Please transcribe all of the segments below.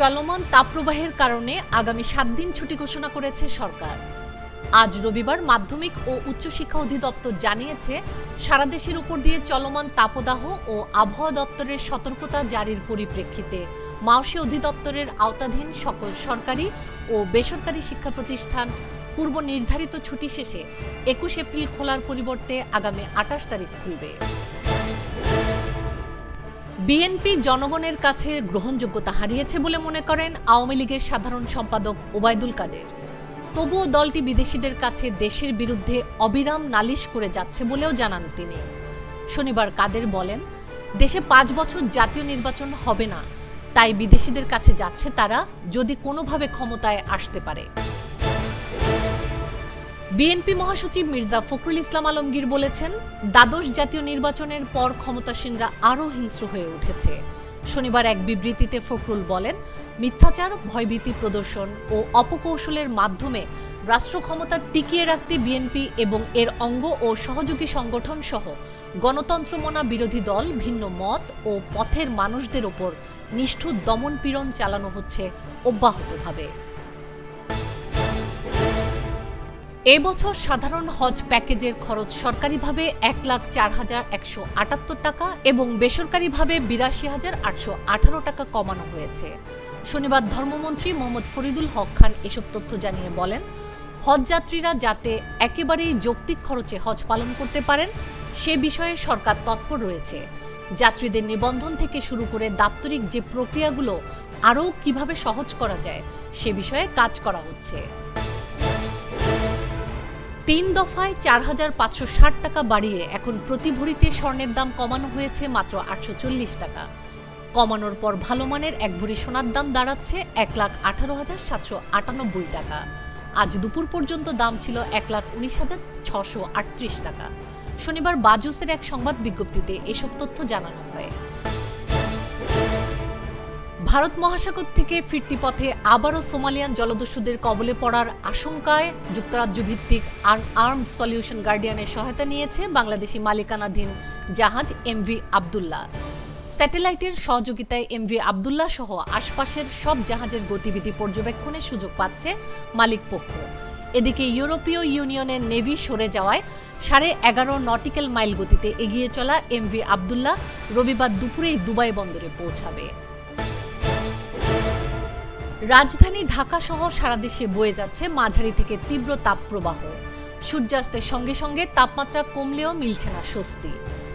চলমান তাপপ্রবাহের কারণে আগামী সাত দিন ছুটি ঘোষণা করেছে সরকার। আজ রবিবার মাধ্যমিক ও উচ্চশিক্ষা অধিদপ্তর জানিয়েছে, সারা দেশের উপর দিয়ে চলমান তাপদাহ ও আবহাওয়া দপ্তরের সতর্কতা জারির পরিপ্রেক্ষিতে মাওসে অধিদপ্তরের আওতাধীন সকল সরকারি ও বেসরকারি শিক্ষা প্রতিষ্ঠান পূর্ব নির্ধারিত ছুটি শেষে একুশ এপ্রিল খোলার পরিবর্তে আগামী আঠাশ তারিখ খুলবে। বিএনপি জনগণের কাছে গ্রহণযোগ্যতা হারিয়েছে বলে মনে করেন আওয়ামী লীগের সাধারণ সম্পাদক ওবায়দুল কাদের। তবুও দলটি বিদেশিদের কাছে দেশের বিরুদ্ধে অবিরাম নালিশ করে যাচ্ছে বলেও জানান তিনি। শনিবার কাদের বলেন, দেশে পাঁচ বছর জাতীয় নির্বাচন হবে না। তাই বিদেশিদের কাছে যাচ্ছে তারা যদি কোনোভাবে ক্ষমতায় আসতে পারে। বিএনপি মহাসচিব মির্জা ফখরুল ইসলাম আলমগীর বলেছেন, দ্বাদশ জাতীয় নির্বাচনের পর ক্ষমতাসীনরা আরও হিংস্র হয়ে উঠেছে। শনিবার এক বিবৃতিতে ফখরুল বলেন, মিথ্যাচার, ভয়ভীতি প্রদর্শন ও অপকৌশলের মাধ্যমে রাষ্ট্র ক্ষমতা টিকিয়ে রাখতে বিএনপি এবং এর অঙ্গ ও সহযোগী সংগঠন সহ গণতন্ত্রমনা বিরোধী দল, ভিন্ন মত ও পথের মানুষদের ওপর নিষ্ঠুর দমনপীড়ন চালানো হচ্ছে অব্যাহতভাবে। এবছর সাধারণ হজ প্যাকেজের খরচ সরকারিভাবে এক লাখ চার হাজার একশো আটাত্তর টাকা এবং বেসরকারিভাবে বিরাশি হাজার আটশো আঠারো টাকা কমানো হয়েছে। শনিবার ধর্মমন্ত্রী মোহাম্মদ ফরিদুল হক খান এসব তথ্য জানিয়ে বলেন, হজ যাত্রীরা যাতে একেবারেই যৌক্তিক খরচে হজ পালন করতে পারেন, সে বিষয়ে সরকার তৎপর রয়েছে। যাত্রীদের নিবন্ধন থেকে শুরু করে দাপ্তরিক যে প্রক্রিয়াগুলো আরও কীভাবে সহজ করা যায়, সে বিষয়ে কাজ করা হচ্ছে। তিন দফায় চার হাজার পাঁচশো ষাট টাকা বাড়িয়ে এখন প্রতি ভরিতে স্বর্ণের দাম কমানো হয়েছে মাত্র আটশো চল্লিশ টাকা। কমানোর পর ভালো মানের এক ভরি সোনার দাম দাঁড়াচ্ছে এক লাখ আঠারো হাজার সাতশো আটানব্বই টাকা। আজ দুপুর পর্যন্ত দাম ছিল এক লাখ উনিশ হাজার ছশো আটত্রিশ টাকা। শনিবার বাজুসের এক সংবাদ বিজ্ঞপ্তিতে এসব তথ্য জানানো হয়। ভারত মহাসাগর থেকে ফিরতি পথে আবারও সোমালিয়ান জলদস্যুদের কবলে পড়ার আশঙ্কায় যুক্তরাজ্য ভিত্তিক আর্মড সলিউশন গার্ডিয়ানের সহায়তা নিয়েছে বাংলাদেশি মালিকানাধীন জাহাজ এমভি আবদুল্লাহ। স্যাটেলাইটের সহযোগিতায় এমভি আবদুল্লাহ সহ আশপাশের সব জাহাজের গতিবিধি পর্যবেক্ষণের সুযোগ পাচ্ছে মালিক পক্ষ। এদিকে ইউরোপীয় ইউনিয়নের নেভি সরে যাওয়ায় সাড়ে এগারো নটিক্যাল মাইল গতিতে এগিয়ে চলা এমভি আবদুল্লাহ রবিবার দুপুরেই দুবাই বন্দরে পৌঁছাবে। রাজধানী ঢাকা সহ সারা দেশে বয়ে যাচ্ছে মাঝারি থেকে তীব্র তাপপ্রবাহ। সূর্যাস্তের সঙ্গে সঙ্গে তাপমাত্রা কমলেও মিলছে না স্বস্তি।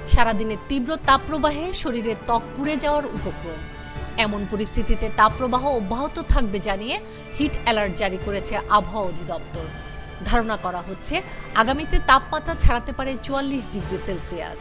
সারাদিনের তীব্র তাপপ্রবাহে শরীরে ত্বক পুড়ে যাওয়ার উপক্রম। এমন পরিস্থিতিতে তাপপ্রবাহ অব্যাহত থাকবে জানিয়ে হিট অ্যালার্ট জারি করেছে আবহাওয়া অধিদপ্তর। ধারণা করা হচ্ছে, আগামীতে তাপমাত্রা ছাড়াতে পারে চুয়াল্লিশ ডিগ্রি সেলসিয়াস।